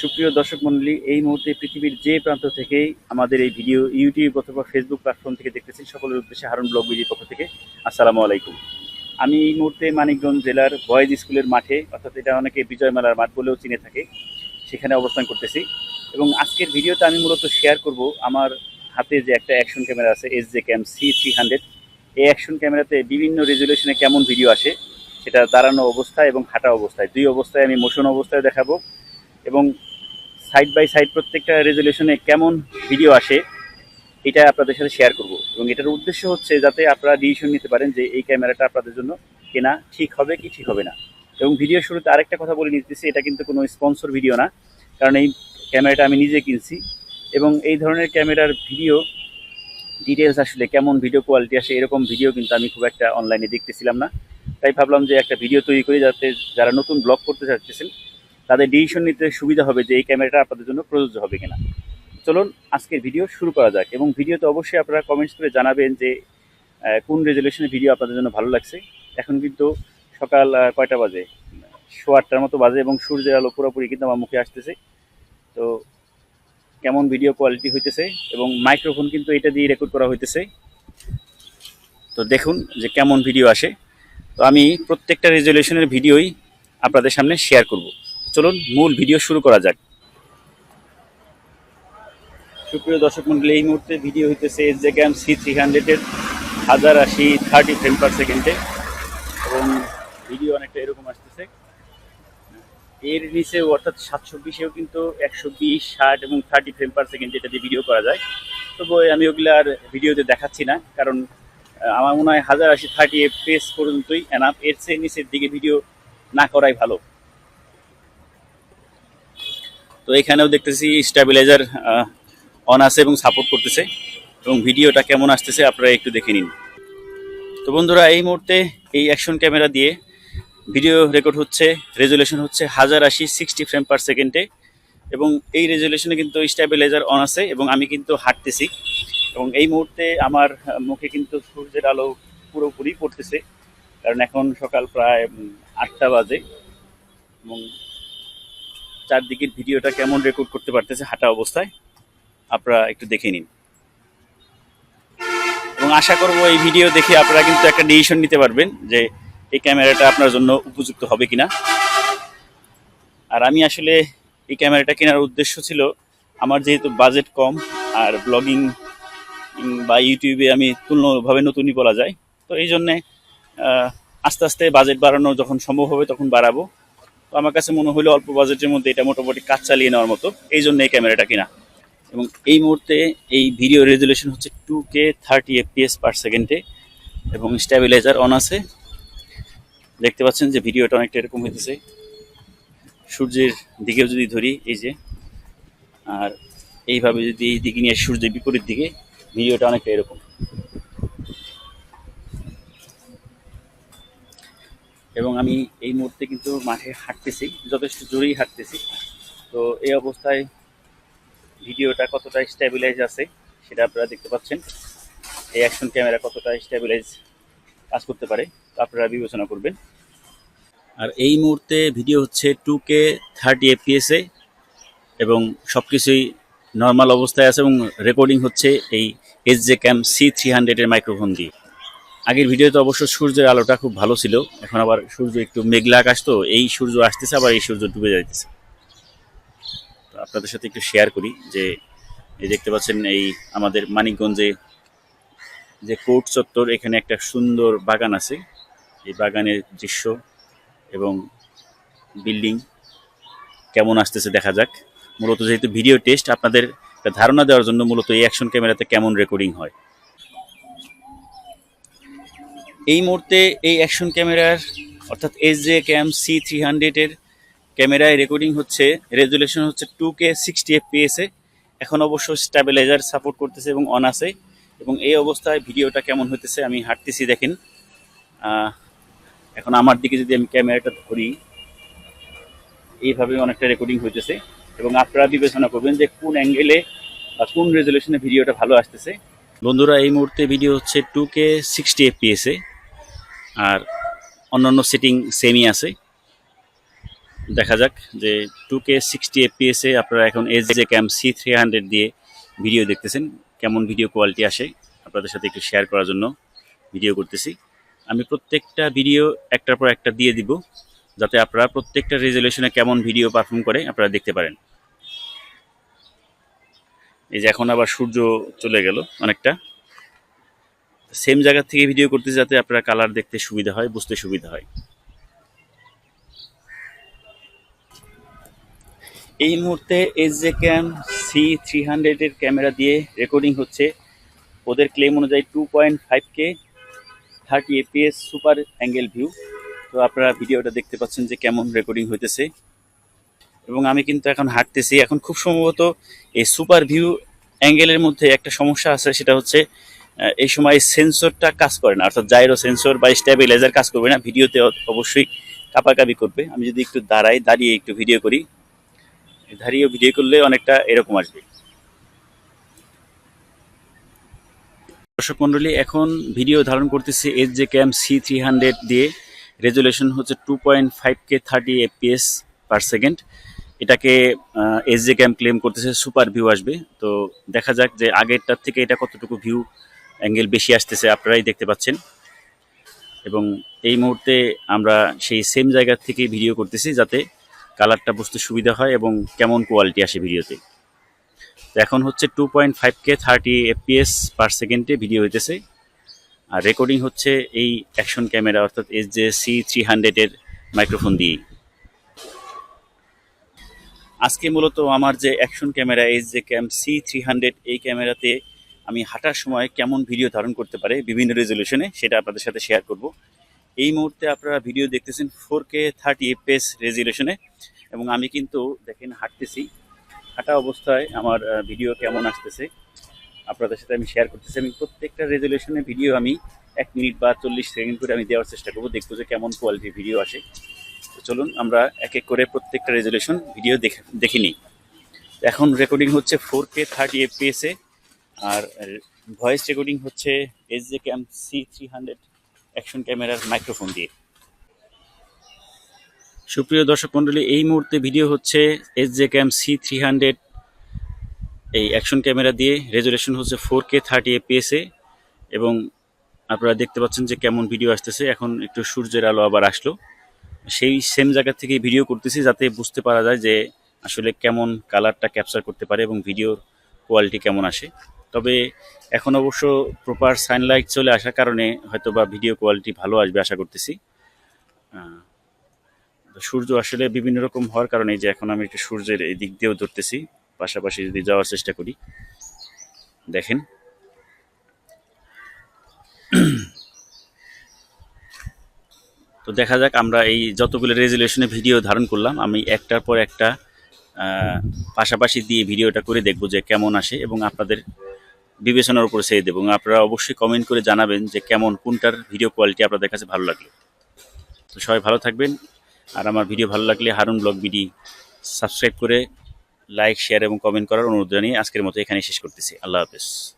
সুপ্রিয় দর্শক মণ্ডলী, এই মুহূর্তে পৃথিবীর যে প্রান্ত থেকেই আমাদের এই ভিডিও ইউটিউব অথবা ফেসবুক প্ল্যাটফর্ম থেকে দেখতেছেন সকলের উদ্দেশ্যে হারুন ব্লগ বিজির পক্ষ থেকে, আসসালামু আলাইকুম। আমি এই মুহূর্তে মানিকগঞ্জ জেলার বয়েজ স্কুলের মাঠে, অর্থাৎ এটা অনেকে বিজয় মেলার মাঠ বলেও চিনে থাকে, সেখানে অবস্থান করতেছি। এবং আজকের ভিডিওতে আমি মূলত শেয়ার করব আমার হাতে যে একটা অ্যাকশন ক্যামেরা আছে S J cam C three hundred এই অ্যাকশন ক্যামেরাতে বিভিন্ন রেজুলেশনে কেমন ভিডিও আসে, সেটা দাঁড়ানো অবস্থায় এবং হাঁটা অবস্থায়, দুই অবস্থায় আমি মোশন অবস্থায় দেখাবো। এবং সাইড বাই সাইড প্রত্যেকটা রেজুলেশনে কেমন ভিডিও আসে, এটা আপনাদের সাথে শেয়ার করব। এবং এটার উদ্দেশ্য হচ্ছে যাতে আপনারা ডিসিশন নিতে পারেন যে এই ক্যামেরাটা আপনাদের জন্য কেনা ঠিক হবে কি ঠিক হবে না। এবং ভিডিও শুরুতে আরেকটা কথা বলে নিতেছি, এটা কিন্তু কোনো স্পন্সর ভিডিও না, কারণ এই ক্যামেরাটা আমি নিজে কিনছি। এবং এই ধরনের ক্যামেরার ভিডিও ডিটেলস আসলে কেমন ভিডিও কোয়ালিটি আসে, এরকম ভিডিও কিন্তু আমি খুব একটা অনলাইনে দেখতেছিলাম না। তাই ভাবলাম যে একটা ভিডিও তৈরি করি যাতে যারা নতুন ব্লগ করতে চাচ্ছেন তাদের ডিসিশন নিতে সুবিধা হবে যে এই ক্যামেরাটা আপনাদের জন্য প্রযোজ্য হবে কিনা। চলুন, আজকের ভিডিও শুরু করা যাক এবং ভিডিওতে অবশ্যই আপনারা কমেন্টস করে জানাবেন যে কোন রেজলিউশনের ভিডিও আপনাদের জন্য ভালো লাগছে। এখন কিন্তু সকাল কয়টা বাজে? শো আটটার মতো বাজে এবং সূর্যের আলো পুরোপুরি কিন্তু আমার মুখে আসতেছে। তো কেমন ভিডিও কোয়ালিটি হইতেছে এবং মাইক্রোফোন কিন্তু এটা দিয়ে রেকর্ড করা হইতেছে। তো দেখুন যে কেমন ভিডিও আসে। তো আমি প্রত্যেকটা রেজলিউশনের ভিডিওই আপনাদের সামনে শেয়ার করব। চলুন, মূল ভিডিও শুরু করা যাক। সুপ্রিয় দর্শক মন্ডলী, এই মুহূর্তে ভিডিও হইতেছে S J cam C three হান্ড্রেডের হাজার আশি থার্টি ফ্রেম পার সেকেন্ডে। এবং ভিডিও অনেকটা এরকম আসতেছে। এর নিচে অর্থাৎ সাতশো বিশেও কিন্তু একশো বিশ, ষাট এবং থার্টি ফ্রেম পার সেকেন্ড যেটা দিয়ে ভিডিও করা যায়। তবু আমি ওগুলো আর ভিডিওতে দেখাচ্ছি না, কারণ আমার মনে হয় হাজার আশি থার্টি এফপিএস পর্যন্তই এনাফ এর চেয়ে নিচের দিকে ভিডিও না করাই ভালো। তো এখানেও দেখতেছি স্টেবিলাইজার অন আছে এবং সাপোর্ট করতেছে এবং ভিডিওটা কেমন আসতেছে আপনারা একটু দেখে নিন। তো বন্ধুরা, এই মুহূর্তে এই অ্যাকশন ক্যামেরা দিয়ে ভিডিও রেকর্ড হচ্ছে রেজুলেশন হচ্ছে হাজার আশি সিক্সটি ফ্রেম পার সেকেন্ডে এবং এই রেজুলেশনে কিন্তু স্টেবিলাইজার অন আছে এবং আমি কিন্তু হাঁটতেছি এবং এই মুহূর্তে আমার মুখে কিন্তু সূর্যের আলো পুরোপুরি পড়তেছে কারণ এখন সকাল প্রায় আটটা বাজে এবং চারদিকের ভিডিওটা কেমন রেকর্ড করতে পারতেছে হাঁটা অবস্থায়, আপনারা একটু দেখে নিন। এবং আশা করব এই ভিডিও দেখে আপনারা কিন্তু একটা ডিসিশন নিতে পারবেন যে এই ক্যামেরাটা আপনার জন্য উপযুক্ত হবে কিনা। আর আমি আসলে এই ক্যামেরাটা কেনার উদ্দেশ্য ছিল, আমার যেহেতু বাজেট কম, আর ব্লগিং বা ইউটিউবে আমি তুলনাভাবে নতুনই বলা যায়। তো এই জন্যে আস্তে আস্তে বাজেট বাড়ানো যখন সম্ভব হবে তখন বাড়াবো। আমার কাছে মনে হলো অল্প বাজেটের মধ্যে এটা মোটামুটি কাজ চালিয়ে নেওয়ার মতো। এই জন্য এই ক্যামেরাটা কিনা। এবং এই মুহূর্তে এই ভিডিও রেজুলেশন হচ্ছে two K thirty FPS per সেকেন্ডে এবং স্ট্যাবিলাইজার অন আছে। দেখতে পাচ্ছেন যে ভিডিওটা অনেকটা এরকম হইতেছে। সূর্যের দিকেও যদি ধরি, এই যে, আর এইভাবে যদি এই দিকে নিয়ে সূর্যের বিপরীত দিকে, ভিডিওটা অনেকটা এরকম। এবং আমি এই মুহূর্তে কিন্তু মাঠে হাঁটতেছি, যথেষ্ট জোরেই হাঁটতেছি। তো এই অবস্থায় ভিডিওটা কতটা স্টেবিলাইজ আছে সেটা আপনারা দেখতে পাচ্ছেন। এই অ্যাকশন ক্যামেরা কতটা স্টেবিলাইজ কাজ করতে পারে আপনারা বিবেচনা করবেন। আর এই মুহূর্তে ভিডিও হচ্ছে টু কে থার্টি এফপিএসে এবং সব কিছুই নর্মাল অবস্থায় আছে এবং রেকর্ডিং হচ্ছে এই S J cam C three হান্ড্রেডের মাইক্রোফোন দিয়ে। আগের ভিডিওতে অবশ্য সূর্যের আলোটা খুব ভালো ছিল। এখন আবার সূর্য একটু মেঘলা আকাশ, তো এই সূর্য আসতেছে, আবার এই সূর্য ডুবে যাইতেছে। তো আপনাদের সাথে একটু শেয়ার করি যে, এই দেখতে পাচ্ছেন এই আমাদের মানিকগঞ্জে যে কোর্ট চত্বর, এখানে একটা সুন্দর বাগান আছে। এই বাগানের দৃশ্য এবং বিল্ডিং কেমন আসতেছে দেখা যাক। মূলত যেহেতু ভিডিও টেস্ট, আপনাদের ধারণা দেওয়ার জন্য মূলত এই অ্যাকশন ক্যামেরাতে কেমন রেকর্ডিং হয়। এই মুহূর্তে এই অ্যাকশন ক্যামেরার অর্থাৎ S J cam C three হান্ড্রেডের ক্যামেরায় রেকর্ডিং হচ্ছে রেজুলেশন হচ্ছে টু কে সিক্সটি এফপিএসে এখন অবশ্য স্ট্যাবিলাইজার সাপোর্ট করতেছে এবং অন আছে। এবং এই অবস্থায় ভিডিওটা কেমন হতেছে আমি হাঁটতেছি দেখেন। এখন আমার দিকে যদি আমি ক্যামেরাটা ধরি এইভাবে অনেকটা রেকর্ডিং হইতেছে। এবং আপনারা বিবেচনা করবেন যে কোন অ্যাঙ্গেলে বা কোন রেজুলেশনে ভিডিওটা ভালো আসতেছে। বন্ধুরা, এই মুহূর্তে ভিডিও হচ্ছে টু কে সিক্সটি এফপিএসে আর অন্যান্য সেটিং সেমই আছে। দেখা যাক যে টু কে সিক্সটি এফপিএসে আপনারা এখন S J cam C three hundred দিয়ে ভিডিও দেখতেছেন, কেমন ভিডিও কোয়ালিটি আসে আপনাদের সাথে একটু শেয়ার করার জন্য ভিডিও করতেছি। আমি প্রত্যেকটা ভিডিও একটার পর একটা দিয়ে দিব, যাতে আপনারা প্রত্যেকটা রেজলিউশনে কেমন ভিডিও পারফর্ম করে আপনারা দেখতে পারেন। এই যে এখন আবার সূর্য চলে গেল অনেকটা। সেম জায়গা থেকে ভিডিও করতে যাতে আপনারা কালার দেখতে সুবিধা হয়, বুঝতে সুবিধা হয়। এই মুহূর্তে S J cam C three হান্ড্রেডের ক্যামেরা দিয়ে রেকর্ডিং হচ্ছে। ওদের ক্লেম অনুযায়ী two point five K thirty FPS super angle view তো আপনারা ভিডিওটা দেখতে পাচ্ছেন যে কেমন রেকর্ডিং হইতেছে। এবং আমি কিন্তু এখন হাঁটতেছি। এখন খুব সম্ভবত এই সুপার ভিউ অ্যাঙ্গেলের মধ্যে একটা সমস্যা আছে, সেটা হচ্ছে এই সময় সেন্সরটা কাজ করে না, অর্থাৎ জাইরো সেন্সর বা স্ট্যাবিলাইজার কাজ করবে না, ভিডিওতে অবশ্যই কাপাকাপি করবে। আমি যদি একটু দাঁড়াই, দাঁড়িয়ে একটু ভিডিও করি। দাঁড়িয়ে ভিডিও করলে অনেকটা এরকম আসবে। দর্শক মণ্ডলী এখন ভিডিও ধারণ করতেছি S J cam C three hundred দিয়ে। রেজুলেশন হচ্ছে two point five K thirty FPS per second এটাকে এস জে ক্যাম ক্লেম করতেছে সুপার ভিউ আসবে। তো দেখা যাক যে আগেরটার থেকে এটা কতটুকু ভিউ অ্যাঙ্গেল বেশি আসতেছে, আপনারাই দেখতে পাচ্ছেন। এবং এই মুহূর্তে আমরা সেই সেম জায়গা থেকে ভিডিও করতেছি যাতে কালারটা বুঝতে সুবিধা হয় এবং কেমন কোয়ালিটি আসে ভিডিওতে এখন হচ্ছে two point five K thirty FPS per সেকেন্ডে ভিডিও হইতেছে। আর রেকর্ডিং হচ্ছে এই অ্যাকশন ক্যামেরা অর্থাৎ এস জে সি থ্রি হান্ড্রেডের মাইক্রোফোন দিয়ে আজকে মূলত আমার যে action camera S J cam C three hundred এই ক্যামেরাতে আমি হাঁটার সময় কেমন ভিডিও ধারণ করতে পারে বিভিন্ন রেজলিউশনে সেটা আপনাদের সাথে শেয়ার করব। এই মুহূর্তে আপনারা ভিডিও দেখতেছেন ফোর কে থার্টি এফপিএস রেজলিউশনে এবং আমি কিন্তু দেখেন হাঁটতেছি। হাঁটা অবস্থায় আমার ভিডিও কেমন আসতেছে, আপনাদের সাথে আমি শেয়ার করতেছি। আমি প্রত্যেকটা রেজলিউশনের ভিডিও আমি এক মিনিট বা চল্লিশ সেকেন্ড করে আমি দেওয়ার চেষ্টা করব, দেখব যে কেমন কোয়ালিটির ভিডিও আসে। তো চলুন আমরা এক এক করে প্রত্যেকটা রেজলিউশন ভিডিও দেখে দেখে নিই। এখন রেকর্ডিং হচ্ছে ফোর কে থার্টি এফপিএসে আর ভয়েস রেকর্ডিং হচ্ছে S J cam C three hundred action ক্যামেরার মাইক্রোফোন দিয়ে। সুপ্রিয় দর্শক মণ্ডলী, এই মুহূর্তে ভিডিও হচ্ছে S J cam C three hundred এই অ্যাকশন ক্যামেরা দিয়ে। রেজুলেশন হচ্ছে ফোর কে থার্টি এপিএসে এবং আপনারা দেখতে পাচ্ছেন যে কেমন ভিডিও আসতেছে। এখন একটু সূর্যের আলো আবার আসলো। সেই সেম জায়গা থেকে ভিডিও করতেছি যাতে বুঝতে পারা যায় যে আসলে কেমন কালারটা ক্যাপচার করতে পারে এবং ভিডিওর কোয়ালিটি কেমন আসে। তবে এখন অবশ্য প্রপার সানলাইট চলে আসার কারণে হয়তো বা ভিডিও কোয়ালিটি ভালো আসবে আশা করতেছি। সূর্য আসলে বিভিন্ন রকম হওয়ার কারণে যে এখন আমি একটু সূর্যের এই দিক দিয়েও ধরতেছি, পাশাপাশি যদি যাওয়ার চেষ্টা করি। দেখেন। তো দেখা যাক, আমরা এই যতগুলো রেজুলেশনে ভিডিও ধারণ করলাম, আমি একটার পর একটা পাশাপাশি দিয়ে ভিডিওটা করে দেখব যে কেমন আসে এবং আপনাদের বিবেচনার উপর ছেড়ে দেবো এবং আপনারা অবশ্যই কমেন্ট করে জানাবেন যে কেমন, কোনটার ভিডিও কোয়ালিটি আপনাদের কাছে ভালো লাগল। তো সবাই ভালো থাকবেন। আর আমার ভিডিও ভালো লাগলে হারুন ব্লগ বিডি সাবস্ক্রাইব করে লাইক শেয়ার এবং কমেন্ট করার অনুরোধ জানিয়ে আজকের মতো এখানে শেষ করতেছি। আল্লাহ হাফেজ।